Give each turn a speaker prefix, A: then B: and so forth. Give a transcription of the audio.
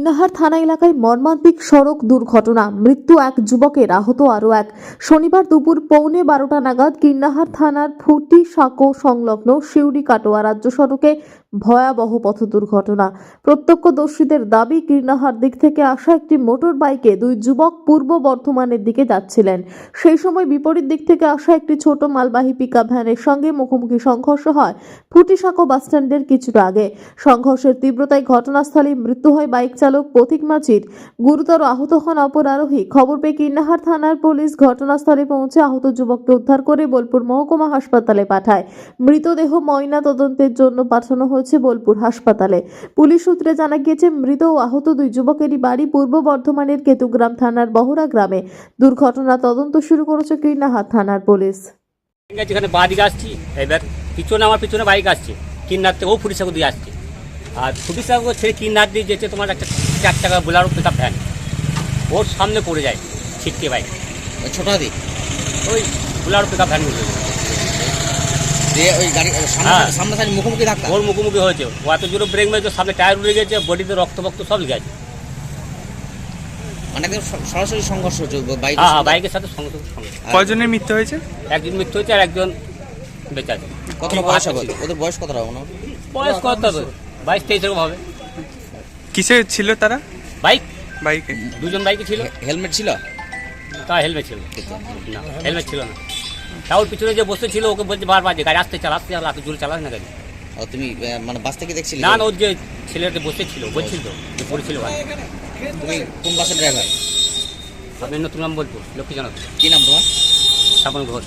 A: কীর্ণাহার থানা এলাকায় মর্মান্তিক সড়ক দুর্ঘটনা। মৃত্যু এক যুবকের, আহত আরও এক। শনিবার দুপুর পৌনে বারোটা নাগাদ কীর্ণাহার থানার ফুটি সাঁকো সংলগ্ন শিউরি কাটোয়া রাজ্য সড়কে ভয়াবহ পথ দুর্ঘটনা। প্রত্যক্ষদর্শীদের দাবি কীর্ণাহার দিক থেকে আসা একটি মোটর বাইকে দুই যুবক পূর্ব বর্ধমানের দিকে যাচ্ছিলেন। সেই সময় বিপরীত দিক থেকে আসা একটি ছোট মালবাহী পিকআপ ভ্যানের সঙ্গে মুখোমুখি সংঘর্ষ হয়। ফুটিসাঁকো বাসস্ট্যান্ডের কিছুটা আগে। সংঘর্ষের তীব্রতায় ঘটনাস্থলে মৃত্যু হয় বাইক চালক পথিক মাঝির গুরুতর আহত হন অপর আরোহী। খবর পেয়ে কিন্নাহার থানার পুলিশ ঘটনাস্থলে পৌঁছে আহত যুবককে উদ্ধার করে বোলপুর মহকুমা হাসপাতালে পাঠায়। মৃতদেহ ময়না তদন্তের জন্য পাঠানো হয়েছে বোলপুর হাসপাতালে। পুলিশ সূত্রে জানা গিয়েছে, মৃত ও আহত দুই যুবকেরই বাড়ি পূর্ব বর্ধমানের কেতুগ্রাম থানার বহরা গ্রামে। দুর্ঘটনা তদন্ত শুরু করেছে কিন্নাহার থানার পুলিশ।
B: গেছে এখানে বাঁ আসছি, এবার পিছনে আমার পিছনে বাইক আসছে। কিন্নার থেকে ও দিয়ে আসছে। আর ফুটিসাগর ছেড়ে কিন্নার দিয়ে যেতে তোমার একটা চার টাকা বোলারো পিক আপ ভ্যান। ওর সামনে পড়ে যায় ছিটকে বাইক।
C: ওই ছোটা দি।
B: ওই বোলারো পিক আপ ভ্যানগুলো
C: দিয়ে ওই গাড়ি সামনে
B: হ্যাঁ।
C: সামনে সামনে মুখোমুখি ধাক্কা।
B: ওর মুখোমুখি হয়েছে। ও এত জোরে ব্রেক মেরেছে সামনে টায়ার উড়ে গেছে বডিতে রক্ত ফক্ত সব গেছে
C: মানে সরাসরি সংঘর্ষ হচ্ছে
B: হ্যাঁ হ্যাঁ বাইকের সাথে সঙ্গে
D: কয়জনের মৃত্যু হয়েছে?
B: একজন মৃত্যু হয়েছে আর একজন বেঁচে আছে।
C: কতটা বয়স হবে? ওদের বয়স কতটা হবে?
B: বয়স কত হবে? বাইশ তেইশ এরকম হবে।
D: কিসে ছিল তারা?
B: বাইক?
D: বাইকে।
B: দুজন বাইকে ছিল।
C: হেলমেট ছিল?
B: তা হেলমেট ছিল। না হেলমেট ছিল না। তাও পিছনে যে বসে ছিল ওকে বলছে বারবার যে গাড়ি আসতে চালা আসতে চালা এত জোরে চালাস না গাড়ি।
C: আর তুমি মানে বাস থেকে দেখছিলে?
B: না না ওর যে ছেলেটা বসে ছিল বলছিল তো যে পড়েছিল ভাই
C: তুমি কোন বাসের ড্রাইভার
B: আমি নতুন নাম বলব লক্ষ্মী জানাব
C: কি নাম তোমার?
B: স্থাপন ঘোষ।